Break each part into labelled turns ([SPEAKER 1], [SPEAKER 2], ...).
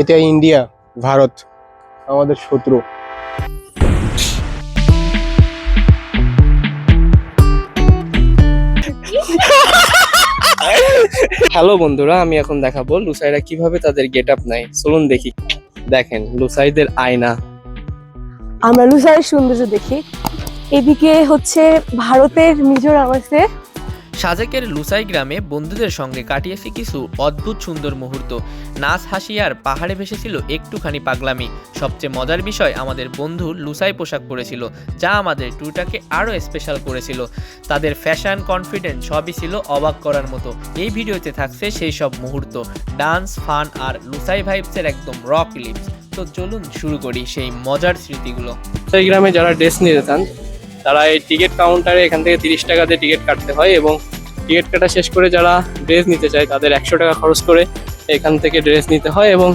[SPEAKER 1] এটা ইন্ডিয়া ভারত আমাদের শত্রু।
[SPEAKER 2] হ্যালো বন্ধুরা আমি এখন দেখাবো লুসাইরা কীভাবে তাদের গেট আপ নেয়। চলুন দেখি। দেখেন লুসাইদের আয়না।
[SPEAKER 3] আমরা লুসাইয়ের সৌন্দর্য দেখি। এদিকে হচ্ছে ভারতের মিজোরাম আছে।
[SPEAKER 4] সাজেকের লুসাই গ্রামে বন্ধুদের সঙ্গে কাটিয়েছি কিছু অদ্ভুত সুন্দর মুহূর্ত। নাচ হাসিয়ার পাহাড়ে ভেসেছিল একটুখানি পাগলামি। সবচেয়ে মজার বিষয়, আমাদের বন্ধু লুসাই পোশাক পরেছিল, যা আমাদের ট্যুরটাকে আরও স্পেশাল করেছিল। তাদের ফ্যাশন কনফিডেন্স সবই ছিল অবাক করার মতো। এই ভিডিওতে থাকছে সেই সব মুহূর্ত। ডান্স ফান আর লুসাই ভাইবসের একদম রক ক্লিপস তো চলুন শুরু করি সেই মজার স্মৃতিগুলো।
[SPEAKER 2] গ্রামে যারা ড্রেস নিতে চান তারা এই টিকিট কাউন্টারে এখান থেকে তিরিশ টাকা দিয়ে টিকিট কাটতে হয় এবং টিকিট কাটা শেষ করে যারা ড্রেস নিতে চায় তাদের একশো টাকা খরচ করে এখান থেকে ড্রেস নিতে হয় এবং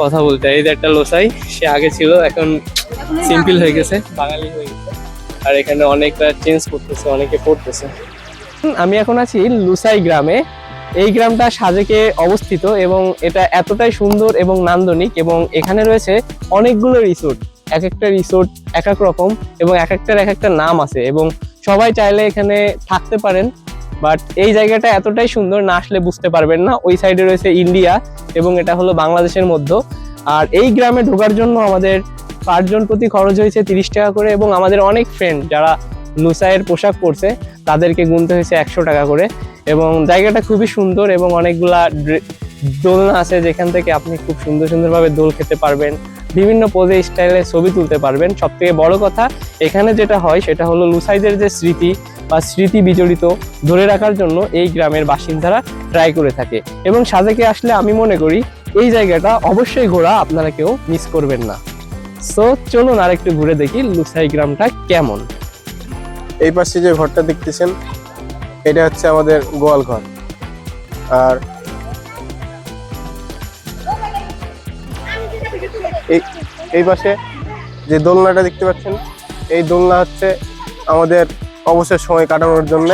[SPEAKER 2] কথা বলতে হয়। এই যে একটা লোসাই সে আগে ছিল এখন সিম্পল হয়ে গেছে বাঙালি হয়ে গেছে। আর এখানে অনেকটা চেঞ্জ করতেছে অনেকে পড়তেছে। আমি এখন আছি লুসাই গ্রামে। এই গ্রামটা সাজেকে অবস্থিত এবং এটা এতটাই সুন্দর এবং নান্দনিক এবং এখানে রয়েছে অনেকগুলো রিসোর্ট এক একটা রিসোর্ট এক এক রকম এবং এক একটার এক একটা নাম আছে এবং সবাই চাইলে এখানে থাকতে পারেন। বাট এই জায়গাটা এতটাই সুন্দর না আসলে বুঝতে পারবেন না। ওই সাইডে রয়েছে ইন্ডিয়া এবং এটা হলো বাংলাদেশের মধ্যে। আর এই গ্রামে ঢোকার জন্য আমাদের পাঁচজন প্রতি খরচ হয়েছে তিরিশ টাকা করে এবং আমাদের অনেক ফ্রেন্ড যারা লুসাইয়ের পোশাক পরছে, তাদেরকে গুনতে হয়েছে একশো টাকা করে। এবং জায়গাটা খুবই সুন্দর এবং অনেকগুলা দোলনা আছে যেখান থেকে আপনি খুব সুন্দর সুন্দরভাবে দোল খেতে পারবেন। বিভিন্ন পোজে স্টাইলে ছবি তুলতে পারবেন। সব থেকে বড় কথা, এখানে যেটা হয়, সেটা হলো লুসাইদের যে স্মৃতি বা স্মৃতি বিজড়িত ধরে রাখার জন্য এই গ্রামের বাসিন্দারা ট্রাই করে থাকে। এবং সাজেকে আসলে আমি মনে করি, এই জায়গাটা অবশ্যই ঘোরা আপনারা কেউ মিস করবেন না। সো চলুন আরেকটু ঘুরে দেখি লুসাই গ্রামটা কেমন।
[SPEAKER 1] এই পাশে যে ঘরটা দেখতেছেন, এটা হচ্ছে আমাদের গোয়াল ঘর। আর এই এই পাশে যে দোলনাটা দেখতে পাচ্ছেন, এই দোলনা হচ্ছে আমাদের অবসর সময় কাটানোর জন্য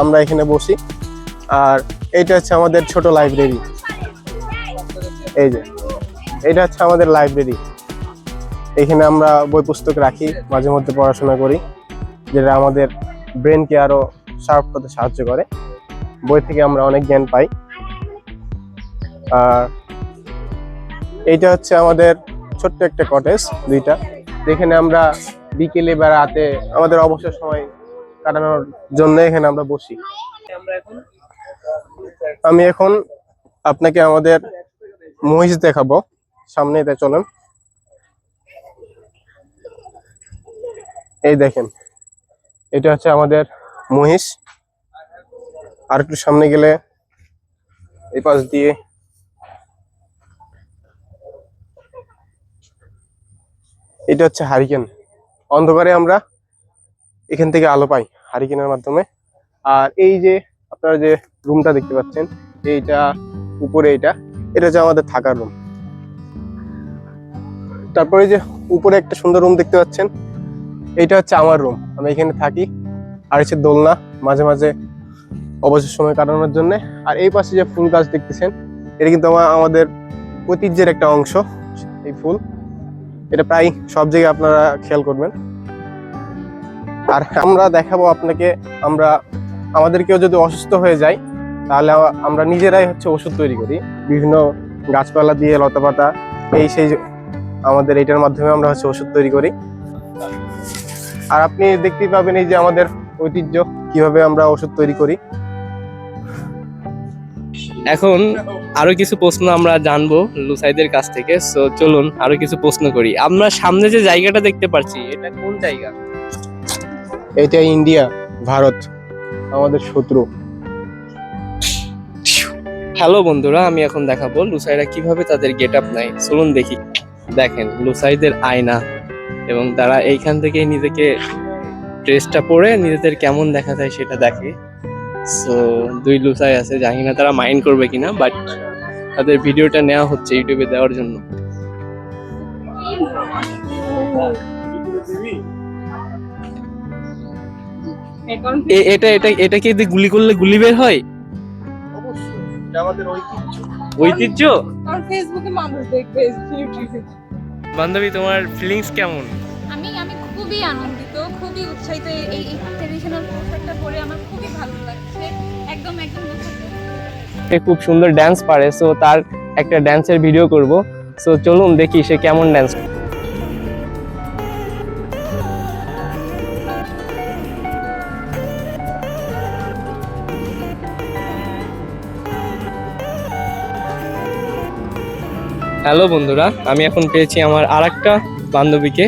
[SPEAKER 1] আমরা এখানে বসি। আর এইটা হচ্ছে আমাদের ছোট লাইব্রেরি। এই যে এটা হচ্ছে আমাদের লাইব্রেরি। এখানে আমরা বই পুস্তক রাখি, মাঝে মধ্যে পড়াশোনা করি, যেটা আমাদের ব্রেনকে আরও শার্প করতে সাহায্য করে। বই থেকে আমরা অনেক জ্ঞান পাই। আর এইটা হচ্ছে আমাদের ছোট্ট একটা কটেজ দুইটা। যেখানে আমরা বিকেলে বা রাতে আমাদের অবসর সময় কাটানোর জন্য এখানে আমরা বসি। আমি এখন আপনাকে আমাদের মহিষ দেখাবো। সামনে এটা চলেন। এই দেখেন, এটা হচ্ছে আমাদের মহিষ। আর একটু সামনে গেলে এই পাশ দিয়ে এটা হচ্ছে হারিকেন। অন্ধকারে আমরা এখান থেকে আলো পাই হারিকেনের মাধ্যমে। আর এই যে আপনারা যে রুমটা দেখতে পাচ্ছেন, এইটা উপরে এটা এটা হচ্ছে আমাদের থাকার রুম। তারপরে যে উপরে একটা সুন্দর রুম দেখতে পাচ্ছেন এটা হচ্ছে আমার রুম। আমি এখানে থাকি, আর হচ্ছে দোলনা মাঝে মাঝে অবসর সময় কাটানোর জন্য। আর এই পাশে যে ফুল গাছ দেখতেছেন, এটা কিন্তু আমা- আমাদের ঐতিহ্যের একটা অংশ, এই ফুল। এটা প্রায় সব জায়গায় আপনারা খেয়াল করবেন। আর আমরা দেখাবো আপনাকে, আমরা আমাদের কেউ যদি অসুস্থ হয়ে যায় তাহলে আমরা নিজেরাই হচ্ছে ওষুধ তৈরি করি। বিভিন্ন গাছপালা দিয়ে লতাপাতা এই সেই আমাদের এটার মাধ্যমে আমরা হচ্ছে ওষুধ তৈরি করি। আর আপনি দেখতেই পাবেন এই যে আমাদের ঐতিহ্য, কীভাবে আমরা ওষুধ তৈরি করি।
[SPEAKER 2] এখন আরও কিছু প্রশ্ন আমরা জানব লুসাইদের কাছ থেকে। সো চলুন আরও কিছু প্রশ্ন করি। আমরা সামনে যে জায়গাটা দেখতে পাচ্ছি এটা কোন জায়গা?
[SPEAKER 1] এটা ইন্ডিয়া ভারত আমাদের শত্রু।
[SPEAKER 2] হ্যালো বন্ধুরা আমি এখন দেখাবো লুসাইরা কীভাবে তাদের গেট আপ নেয়। চলুন দেখি। দেখেন লুসাইদের আয়না এবং তারা এইখান থেকে নিজেকে ড্রেসটা পরে নিজেদের কেমন দেখা যায় সেটা দেখে। সো দুই লুসাই আছে জানি না তারা মাইন্ড করবে কিনা বাট তাদের ভিডিওটা নেওয়া হচ্ছে ইউটিউবে দেওয়ার জন্য। এটা এটা এটা কি দিয়ে গুলি করলে গুলি বের হয়?
[SPEAKER 1] অবশ্যই এটা আমাদের ঐতিহ্য।
[SPEAKER 2] ঐতিহ্য?
[SPEAKER 5] ফেসবুকে মানুষ দেখবে
[SPEAKER 2] বান্ধবী তোমার ফিলিংস কেমন?
[SPEAKER 6] আমি আমি খুবই আনন্দিত। খুবই উৎসাহিত। এই এই ট্রেডিশনাল পোশাকটা পরে আমার খুবই ভালো লাগছে। একদম একদম
[SPEAKER 2] সে খুব সুন্দর ড্যান্স পারে সো তার একটা ড্যান্সের ভিডিও করব। সো চলুন দেখি সে কেমন ড্যান্স হ্যালো বন্ধুরা, আমি এখন পেয়েছি আমার আর একটা বান্ধবীকে।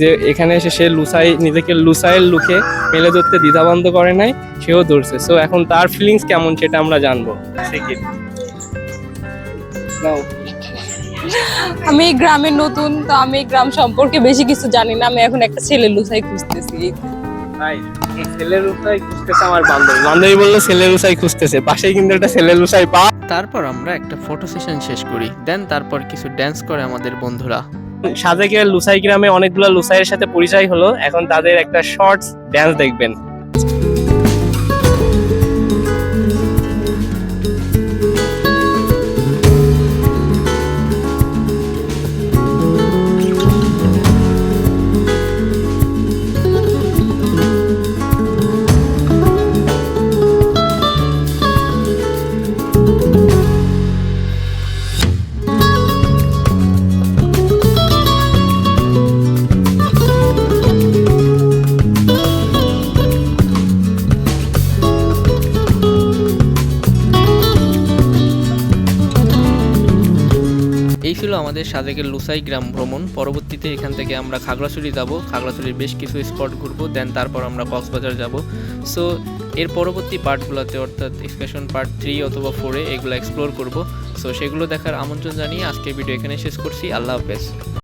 [SPEAKER 2] যে এখানে এসে সে লুসাই নিজেকে লুসাইয়ের লুকে মেলে ধরতে দ্বিধাবন্ধ করে নাই সেও ধরছে। সো এখন তার ফিলিংস কেমন সেটা আমরা জানব।
[SPEAKER 5] আমি এই গ্রামে নতুন তো আমি এই গ্রাম সম্পর্কে বেশি কিছু জানি না। আমি এখন একটা ছেলে লুসাই খুঁজতেছি।
[SPEAKER 2] তাই? ছেলের উসাই খুঁজতেছে আমার বান্ধবী। বান্ধবী বলল ছেলের উসাই খুঁজতেছে। পাশেই কিন্তু একটা ছেলের উসাই পা
[SPEAKER 7] তারপর আমরা একটা ফটো সেশন শেষ করি। দেন তারপর কিছু ড্যান্স করে আমাদের বন্ধুরা।
[SPEAKER 2] সাজেকের লুসাই গ্রামে অনেকগুলো লুসাইয়ের সাথে পরিচয় হলো। এখন তাদের একটা শর্টস ড্যান্স দেখবেন।
[SPEAKER 7] আমাদের সাজেকের লুসাই গ্রাম ভ্রমণ। পরবর্তীতে এখান থেকে আমরা খাগড়াছড়ি যাব। খাগড়াছড়ির বেশ কিছু স্পট ঘুরবো দেন তারপর আমরা কক্সবাজার যাব। সো এর পরবর্তী পার্টগুলোতে, অর্থাৎ এক্সকাশন পার্ট থ্রি অথবা ফোরে এগুলো এক্সপ্লোর করব। সো সেগুলো দেখার আমন্ত্রণ জানিয়ে আজকের ভিডিও এখানে শেষ করছি। আল্লাহ হাফেজ।